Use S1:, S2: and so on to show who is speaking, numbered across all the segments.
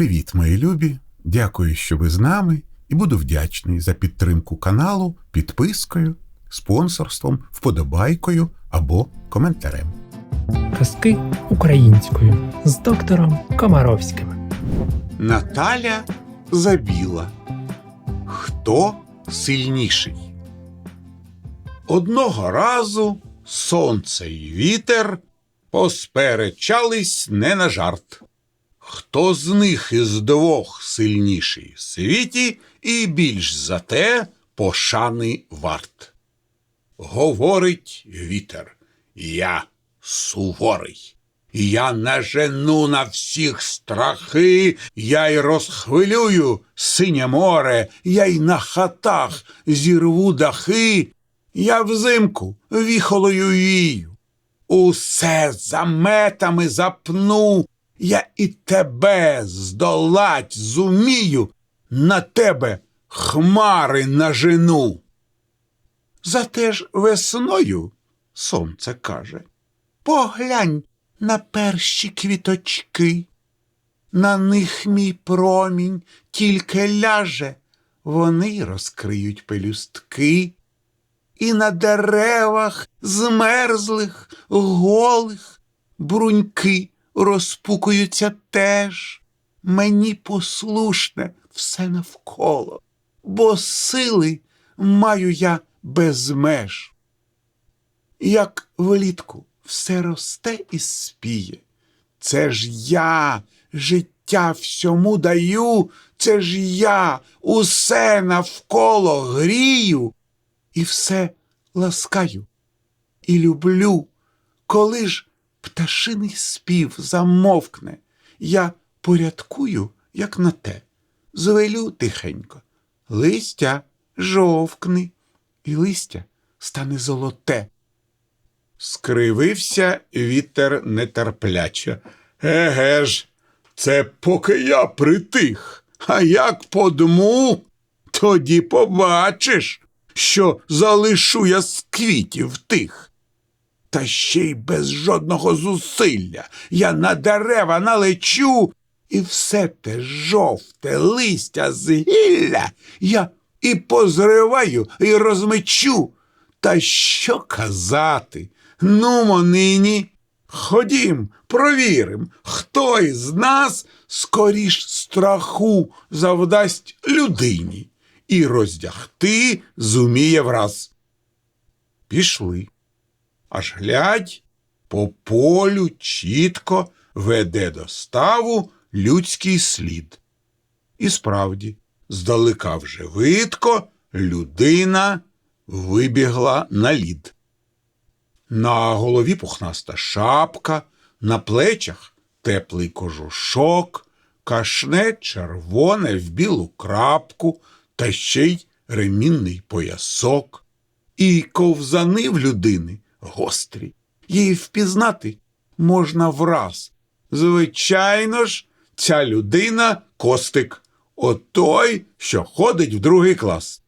S1: Привіт, мої любі! Дякую, що ви з нами, і буду вдячний за підтримку каналу підпискою, спонсорством, вподобайкою або коментарем.
S2: Казки українською з доктором Комаровським.
S1: Наталя забіла. Хто сильніший? Одного разу сонце й вітер посперечались не на жарт. Хто з них із двох сильніший в світі і більш за те пошани варт? Говорить вітер, я суворий. Я нажену на всіх страхи, я й розхвилюю синє море, я й на хатах зірву дахи, я взимку віхолою вію. Усе заметами запну, я і тебе здолать зумію, на тебе хмари нажену. Зате ж весною, сонце каже, поглянь на перші квіточки. На них мій промінь тільки ляже, вони розкриють пелюстки. І на деревах змерзлих, голих, бруньки розпукуються теж. Мені послушне все навколо, бо сили маю я без меж. Як влітку все росте і спіє. Це ж я життя всьому даю, це ж я усе навколо грію і все ласкаю і люблю. Коли ж пташиний спів замовкне, я порядкую, як на те, звелю тихенько, листя жовкни, і листя стане золоте. Скривився вітер нетерпляче. Еге ж, це поки я притих, а як подму, тоді побачиш, що залишу я з квітів тих. Та ще й без жодного зусилля я на дерева налечу, і все те жовте листя з гілля я і позриваю, і розмечу. Та що казати? Нумо нині. Ходім, провірим, хто із нас скоріш страху завдасть людині і роздягти зуміє враз. Пішли. Аж глядь, по полю чітко веде до ставу людський слід. І справді, здалека вже видко, людина вибігла на лід. На голові пухнаста шапка, на плечах теплий кожушок, кашне червоне в білу крапку, та ще й ремінний поясок. І ковзани в людини гострі. Її впізнати можна враз. Звичайно ж, ця людина костик, отой, що ходить в другий клас.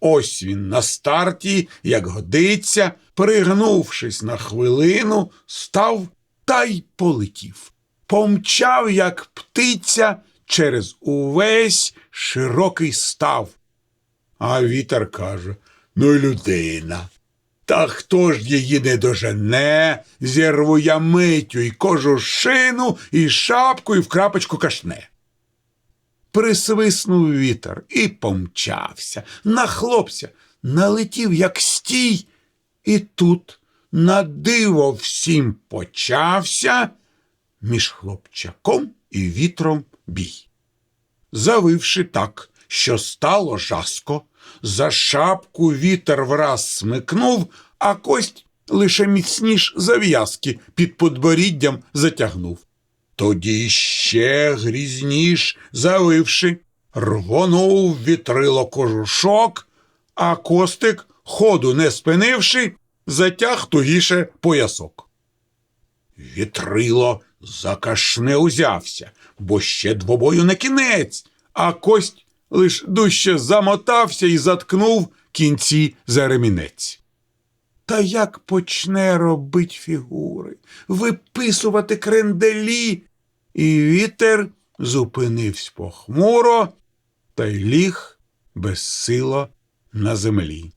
S1: Ось він на старті, як годиться, пригнувшись на хвилину, став та й полетів. Помчав, як птиця, через увесь широкий став. А вітер каже: ну людина. Та хто ж її не дожене, зірву я митю й кожушину, і шапку, і в крапочку кашне. Присвиснув вітер і помчався, нахлопся, налетів, як стій, і тут на диво всім почався між хлопчаком і вітром бій. Завивши так, що стало жаско, за шапку вітер враз смикнув, а кость лише міцніш зав'язки під подборіддям затягнув. Тоді ще грізніш завивши, рвонув вітрило кожушок, а костик, ходу не спинивши, затяг тугіше поясок. Вітрило закашне узявся, бо ще двобою не кінець, а кость лиш дужче замотався і заткнув кінці за ремінець. Та як почне робить фігури, виписувати кренделі, і вітер зупинився похмуро та й ліг безсило на землі.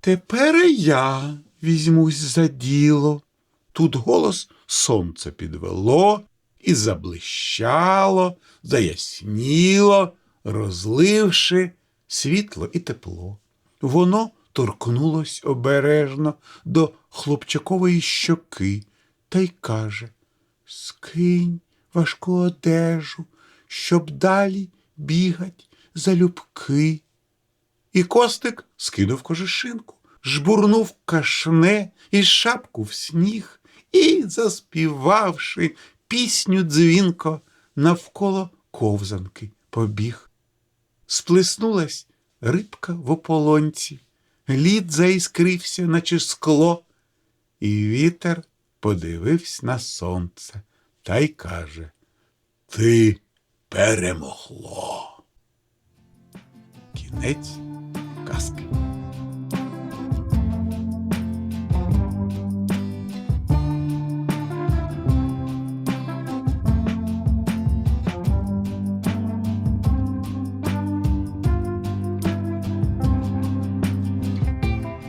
S1: Тепер я візьмусь за діло. Тут голос сонце підвело і заблищало, заясніло, розливши світло і тепло. Воно торкнулось обережно до хлопчакової щоки та й каже Скинь важку одежу, щоб далі бігать залюбки. І костик скинув кожешинку, жбурнув кашне і шапку в сніг, і, заспівавши пісню дзвінко, навколо ковзанки побіг. Сплеснулась рибка в ополонці, лід заіскрився, наче скло, і вітер подивився на сонце та й каже Ти перемогло. Кінець казки.